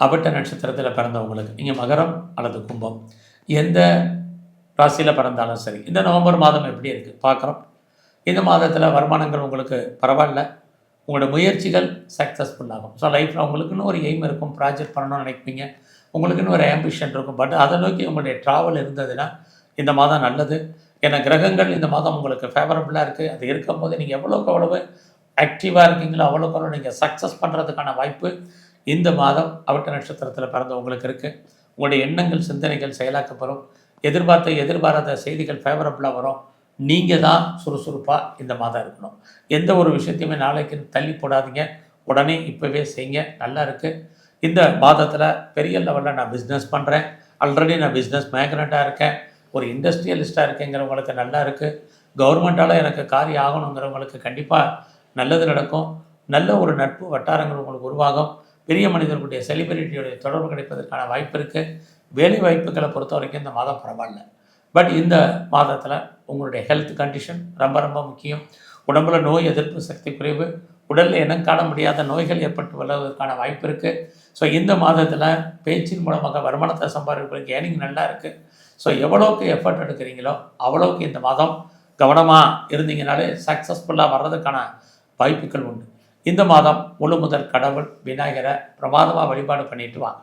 அபட்ட நட்சத்திரத்தில் பிறந்தவங்களுக்கு இங்கே மகரம் அல்லது கும்பம் எந்த ராசியில் பிறந்தாலும் சரி இந்த நவம்பர் மாதம் எப்படி இருக்குது பார்க்குறோம். இந்த மாதத்தில் வருமானங்கள் உங்களுக்கு பரவாயில்ல. உங்களோட முயற்சிகள் சக்ஸஸ்ஃபுல் ஆகும். ஸோ லைஃப்பில் உங்களுக்குன்னு ஒரு எய்ம் இருக்கும் ப்ராஜெக்ட் பண்ணணும்னு நினைப்பீங்க. உங்களுக்குன்னு ஒரு ஆம்பிஷன் இருக்கும். பட் அதை நோக்கி உங்களுடைய ட்ராவல் இருந்ததுன்னா இந்த மாதம் நல்லது. ஏன்னா கிரகங்கள் இந்த மாதம் உங்களுக்கு ஃபேவரபுளாக இருக்குது அது இருக்கும்போது நீங்கள் எவ்வளோக்கு எவ்வளவு ஆக்டிவாக இருக்கீங்களோ அவ்வளோக்கு அவ்வளோ நீங்கள் சக்ஸஸ் பண்ணுறதுக்கான வாய்ப்பு இந்த மாதம் அவட்ட நட்சத்திரத்தில் பிறந்தவங்களுக்கு இருக்குது உங்களுடைய எண்ணங்கள் சிந்தனைகள் செயலாக்கப்படும். எதிர்பார்த்த எதிர்பாராத செய்திகள் ஃபேவரபுளாக வரும். நீங்கள் தான் சுறுசுறுப்பாக இந்த மாதம் இருக்கணும். எந்த ஒரு விஷயத்தையுமே நாளைக்கு தள்ளி போடாதீங்க. உடனே இப்போவே செய்யுங்க. நல்லா இருக்குது இந்த மாதத்தில் பெரிய லெவலில் நான் பிஸ்னஸ் பண்ணுறேன் ஆல்ரெடி நான் பிஸ்னஸ் மேக்னட்டாக இருக்கேன். ஒரு இண்டஸ்ட்ரியலிஸ்ட்டாக இருக்கேங்கிறவங்களுக்கு நல்லா இருக்குது கவர்மெண்ட்டால் எனக்கு காரியம் ஆகணுங்கிறவங்களுக்கு கண்டிப்பாக நல்லது நடக்கும். நல்ல ஒரு நட்பு வட்டாரங்கள் உங்களுக்கு உருவாகும். பெரிய மனிதர்களுடைய செலிபிரிட்டியுடைய தொடர்பு கிடைப்பதற்கான வாய்ப்பு இருக்குது வேலை வாய்ப்புகளை பொறுத்த வரைக்கும் இந்த மாதம் பரவாயில்ல. பட் இந்த மாதத்தில் உங்களுடைய ஹெல்த் கண்டிஷன் ரொம்ப ரொம்ப முக்கியம். உடம்புல நோய் எதிர்ப்பு சக்தி குறைவு உடலில் இனம் காண முடியாத நோய்கள் ஏற்பட்டு வருவதற்கான வாய்ப்பு இருக்குது ஸோ இந்த மாதத்தில் பேச்சின் மூலமாக வருமானத்தை சம்பாதிப்பதற்கு ஏர்னிங் நல்லா இருக்குது ஸோ எவ்வளோக்கு எஃபர்ட் எடுக்கிறீங்களோ அவ்வளோக்கு இந்த மாதம் கவனமாக இருந்தீங்கனாலே சக்ஸஸ்ஃபுல்லாக வர்றதுக்கான வாய்ப்புகள் உண்டு. இந்த மாதம் முழு முதல் கடவுள் விநாயகரை பிரமாதமாக வழிபாடு பண்ணிட்டு வாங்க.